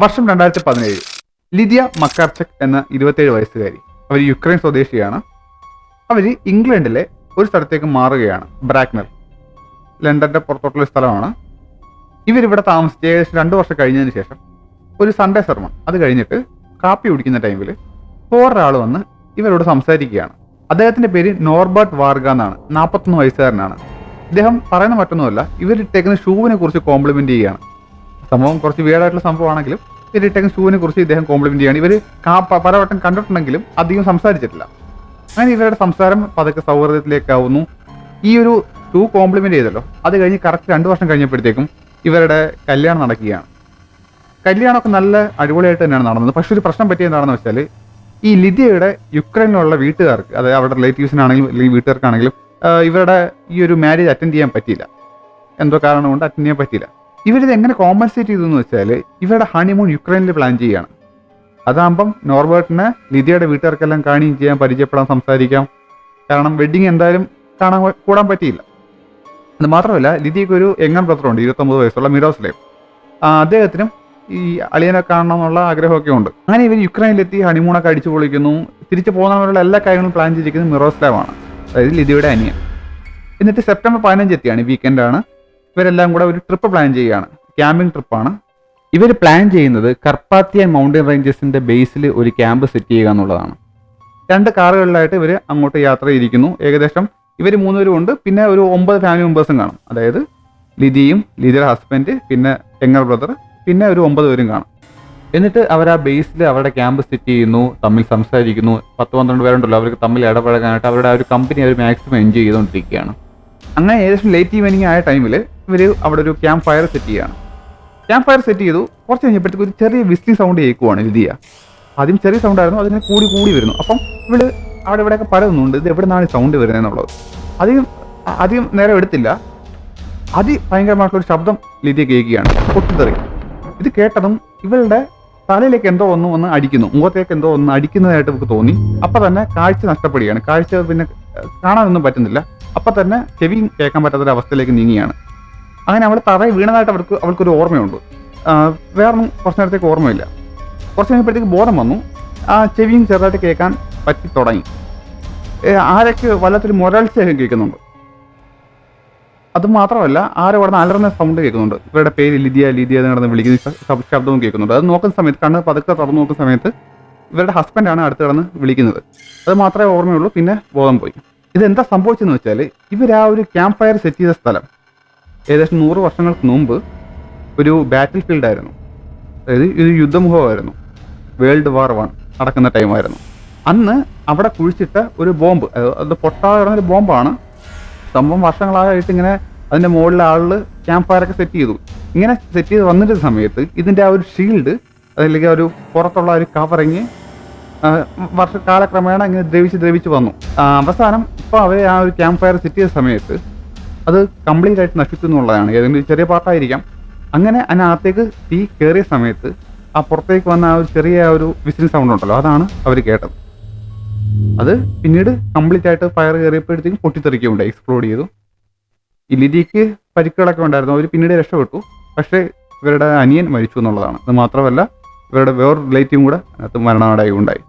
വർഷം രണ്ടായിരത്തി പതിനേഴ് ലിദിയ മക്കാർച്ചക് എന്ന ഇരുപത്തേഴ് വയസ്സുകാരി. അവർ യുക്രൈൻ സ്വദേശിയാണ്. അവർ ഇംഗ്ലണ്ടിലെ ഒരു സ്ഥലത്തേക്ക് മാറുകയാണ്. ബ്രാക്നർ ലണ്ടന്റെ പുറത്തോട്ടുള്ള സ്ഥലമാണ്. ഇവരിവിടെ താമസിച്ച് ഏകദേശം രണ്ട് വർഷം കഴിഞ്ഞതിന് ശേഷം ഒരു സൺഡേ സർമൺ അത് കഴിഞ്ഞിട്ട് കാപ്പി കുടിക്കുന്ന ടൈമിൽ വേറൊരാൾ വന്ന് ഇവരോട് സംസാരിക്കുകയാണ്. അദ്ദേഹത്തിന്റെ പേര് നോർബർട്ട് വാർഗ എന്നാണ്. നാൽപ്പത്തൊന്ന് വയസ്സുകാരനാണ്. അദ്ദേഹം പറയുന്ന മറ്റൊന്നുമല്ല ഇവരിട്ടേക്കുന്ന ഷൂവിനെ കുറിച്ച് കോംപ്ലിമെന്റ് ചെയ്യുകയാണ്. സംഭവം കുറച്ച് വേടായിട്ടുള്ള സംഭവമാണെങ്കിലും ഇവരിട്ടേക്കുന്ന ഷൂവിനെ കുറിച്ച് ഇദ്ദേഹം കോംപ്ലിമെന്റ് ചെയ്യാണ്. ഇവർ പലവട്ടം കണ്ടിട്ടുണ്ടെങ്കിലും അധികം സംസാരിച്ചിട്ടില്ല. അങ്ങനെ ഇവരുടെ സംസാരം പതുക്കെ സൗഹൃദത്തിലേക്കാവുന്നു ഈ ഒരു ഷൂ കോംപ്ലിമെന്റ് ചെയ്തല്ലോ അത് കഴിഞ്ഞ് കറക്റ്റ് രണ്ട് വർഷം കഴിഞ്ഞപ്പോഴത്തേക്കും ഇവരുടെ കല്യാണം നടക്കുകയാണ്. കല്യാണമൊക്കെ നല്ല അടിപൊളിയായിട്ട് തന്നെയാണ് നടന്നത്. പക്ഷെ ഒരു പ്രശ്നം പറ്റിയ എന്താണെന്ന് വെച്ചാൽ ഈ ലിതിയയുടെ യുക്രൈനിലുള്ള വീട്ടുകാർക്ക് അതായത് അവരുടെ റിലേറ്റീവ്സിനാണെങ്കിലും അല്ലെങ്കിൽ വീട്ടുകാർക്കാണെങ്കിലും ഇവരുടെ ഈ ഒരു മാരേജ് അറ്റൻഡ് ചെയ്യാൻ പറ്റിയില്ല. എന്തോ കാരണം കൊണ്ട് അറ്റൻഡ് ചെയ്യാൻ പറ്റിയില്ല. ഇവരിത് എങ്ങനെ കോമ്പൻസേറ്റ് ചെയ്തു എന്ന് വെച്ചാൽ ഇവരുടെ ഹണിമൂൺ യുക്രൈനിൽ പ്ലാൻ ചെയ്യുകയാണ് അതാകുമ്പം നോർബർട്ടിനെ ലിതിയുടെ വീട്ടുകാർക്കെല്ലാം കാണുകയും ചെയ്യാം പരിചയപ്പെടാൻ സംസാരിക്കാം. കാരണം വെഡിങ് എന്തായാലും കാണാൻ കൂടാൻ പറ്റിയില്ല. അത് മാത്രമല്ല ലിതിക്ക് ഒരു എങ്ങൻ ബ്രദറുണ്ട് ഇരുപത്തൊമ്പത് വയസ്സുള്ള മിറോസ്ലേം ആ, അദ്ദേഹത്തിനും ഈ അളിയനെ കാണണം എന്നുള്ള ആഗ്രഹമൊക്കെ ഉണ്ട്. അങ്ങനെ ഇവർ യുക്രൈനിലെത്തി ഹണിമൂണൊക്കെ അടിച്ചു പൊളിക്കുന്നു. തിരിച്ചു പോകുന്നവരുടെ എല്ലാ കാര്യങ്ങളും പ്ലാൻ ചെയ്തിരിക്കുന്നത് മിറോസ്ലാവാണ് അതായത് ലിതിയുടെ അനിയൻ. എന്നിട്ട് സെപ്റ്റംബർ പതിനഞ്ചെത്തിയാണ് വീക്കെൻഡാണ് ഇവരെല്ലാം കൂടെ ഒരു ട്രിപ്പ് പ്ലാൻ ചെയ്യുകയാണ്. ക്യാമ്പിംഗ് ട്രിപ്പാണ് ഇവർ പ്ലാൻ ചെയ്യുന്നത് കർപ്പാത്തിയൻ മൗണ്ടൻ റേഞ്ചസിന്റെ ബേസിൽ ഒരു ക്യാമ്പ് സെറ്റ് ചെയ്യുക എന്നുള്ളതാണ്. രണ്ട് കാറുകളിലായിട്ട് ഇവർ അങ്ങോട്ട് യാത്ര ചെയ്തിരിക്കുന്നു. ഏകദേശം ഇവർ മൂന്നുപേരും ഉണ്ട്. പിന്നെ ഒരു ഒമ്പത് ഫാമിലി മെമ്പേഴ്സും കാണും. അതായത് ലിതിയും ലിതിയുടെ ഹസ്ബൻഡ് പിന്നെ എങ്ങർ ബ്രദർ പിന്നെ ഒരു ഒമ്പത് പേരും കാണും. എന്നിട്ട് അവർ ആ ബേസിൽ അവരുടെ ക്യാമ്പ് സെറ്റ് ചെയ്യുന്നു തമ്മിൽ സംസാരിക്കുന്നു. പത്ത് പന്ത്രണ്ട് പേരുണ്ടല്ലോ അവർക്ക് തമ്മിൽ ഇടപഴകാനായിട്ട് അവരുടെ ആ ഒരു കമ്പനി അവർ മാക്സിമം എൻജോയ് ചെയ്തുകൊണ്ടിരിക്കുകയാണ്. അങ്ങനെ ഏകദേശം ലേറ്റ് ഈവനിങ് ആയ ടൈമിൽ ഇവർ അവിടെ ഒരു ക്യാമ്പ് ഫയർ സെറ്റ് ചെയ്യുകയാണ് ക്യാമ്പ് ഫയർ സെറ്റ് ചെയ്തു. കുറച്ച് കഴിഞ്ഞപ്പോഴത്തേക്ക് ഒരു ചെറിയ വിസ്ലിംഗ് സൗണ്ട് കേൾക്കുവാണ് ലിതിയ ആദ്യം ചെറിയ സൗണ്ട് ആയിരുന്നു. അതിനെ കൂടി കൂടി വരുന്നു. അപ്പം ഇവൾ അവിടെ ഇവിടെയൊക്കെ പരതുന്നുണ്ട് ഇത് എവിടെ നിന്നാണ് സൗണ്ട് വരുന്നത് എന്നുള്ളത്. അധികം അധികം നേരം എടുത്തില്ല. അതി ഭയങ്കരമായിട്ടുള്ള ഒരു ശബ്ദം ലിതിയ കേൾക്കുകയാണ്. പൊട്ടിത്തെറി. ഇത് കേട്ടതും ഇവളുടെ തലയിലേക്ക് എന്തോ ഒന്ന് ഒന്ന് അടിക്കുന്നു. മുഖത്തേക്ക് എന്തോ ഒന്ന് അടിക്കുന്നതായിട്ട് നമുക്ക് തോന്നി. അപ്പം തന്നെ കാഴ്ച നഷ്ടപ്പെടുകയാണ്. കാഴ്ച പിന്നെ കാണാനൊന്നും പറ്റുന്നില്ല. അപ്പൊ തന്നെ ചെവിയും കേൾക്കാൻ പറ്റാത്തൊരു അവസ്ഥയിലേക്ക് നീങ്ങിയാണ് അങ്ങനെ അവൾ തറയിൽ വീണതായിട്ട് അവർക്ക് അവൾക്കൊരു ഓർമ്മയുണ്ട്. വേറൊന്നും കുറച്ച് നേരത്തേക്ക് ഓർമ്മയില്ല. കുറച്ച് കഴിഞ്ഞപ്പോഴത്തേക്ക് ബോധം വന്നു. ആ ചെവിയും ചെറുതായിട്ട് കേൾക്കാൻ പറ്റി തുടങ്ങി. ആരൊക്കെ വല്ലാത്തൊരു മുരൾച്ചയൊക്കെ കേൾക്കുന്നുണ്ട്. അത് മാത്രമല്ല ആരോ അവിടെ അലറുന്ന സൗണ്ട് കേൾക്കുന്നുണ്ട്. ഇവരുടെ പേര് ലിതിയ ലിതിയ എന്ന് കിടന്ന് വിളിക്കുന്ന ശബ്ദവും കേൾക്കുന്നുണ്ട്. അത് നോക്കുന്ന സമയത്ത് കണ്ണ് പതുക്കെ തുറന്നു നോക്കുന്ന സമയത്ത് ഇവരുടെ ഹസ്ബൻഡാണ് അടുത്ത് കിടന്ന് വിളിക്കുന്നത്. അത് മാത്രമേ ഓർമ്മയുള്ളൂ പിന്നെ ബോധം പോയി. ഇതെന്താ സംഭവിച്ചെന്ന് വെച്ചാൽ ഇവർ ആ ഒരു ക്യാമ്പ് ഫയർ സെറ്റ് ചെയ്ത സ്ഥലം ഏകദേശം നൂറ് വർഷങ്ങൾക്ക് മുമ്പ് ഒരു ബാറ്റിൽ ഫീൽഡായിരുന്നു അതായത് ഒരു യുദ്ധമുഖമായിരുന്നു. വേൾഡ് വാർ വൺ നടക്കുന്ന ടൈമായിരുന്നു അന്ന് അവിടെ കുഴിച്ചിട്ട ഒരു ബോംബ് അത് പൊട്ടാതെ ഒരു ബോംബാണ്. സംഭവം വർഷങ്ങളായിട്ട് ഇങ്ങനെ അതിന്റെ മുകളിൽ ആളുകൾ ക്യാമ്പ് ഫയറൊക്കെ സെറ്റ് ചെയ്തു. ഇങ്ങനെ സെറ്റ് ചെയ്ത് വന്നിട്ട് സമയത്ത് ഇതിന്റെ ആ ഒരു ഷീൽഡ് അതല്ലെങ്കിൽ ഒരു പുറത്തുള്ള ഒരു കവറിങ് വർഷ കാലക്രമേണ ഇങ്ങനെ ദ്രവിച്ച് ദ്രവിച്ച് വന്നു. അവസാനം ഇപ്പോൾ അവർ ആ ഒരു ക്യാമ്പ് ഫയർ സെറ്റ് ചെയ്ത സമയത്ത് അത് കംപ്ലീറ്റ് ആയിട്ട് നശിച്ചു എന്നുള്ളതാണ്. ഏതെങ്കിലും ചെറിയ പാർട്ടായിരിക്കാം അങ്ങനെ അതിനകത്തേക്ക് തീ കയറിയ സമയത്ത് ആ പുറത്തേക്ക് വന്ന ആ ഒരു ചെറിയ ഒരു വിസിൽ സൗണ്ട് ഉണ്ടല്ലോ അതാണ് അവർ കേട്ടത്. അത് പിന്നീട് കംപ്ലീറ്റ് ആയിട്ട് ഫയർ കയറിയപ്പോഴത്തേക്കും പൊട്ടിത്തെറിക്കുകയുണ്ട് എക്സ്പ്ലോഡ് ചെയ്തു. ഈ ലിതിക്ക് പരിക്കുകളൊക്കെ ഉണ്ടായിരുന്നു അവർ പിന്നീട് രക്ഷപ്പെട്ടു. പക്ഷേ ഇവരുടെ അനിയൻ മരിച്ചു എന്നുള്ളതാണ്. അത് മാത്രമല്ല ഇവരുടെ വേറൊരു റിലേറ്റീവും കൂടെ അതിനകത്ത് മരണമടയുണ്ടായി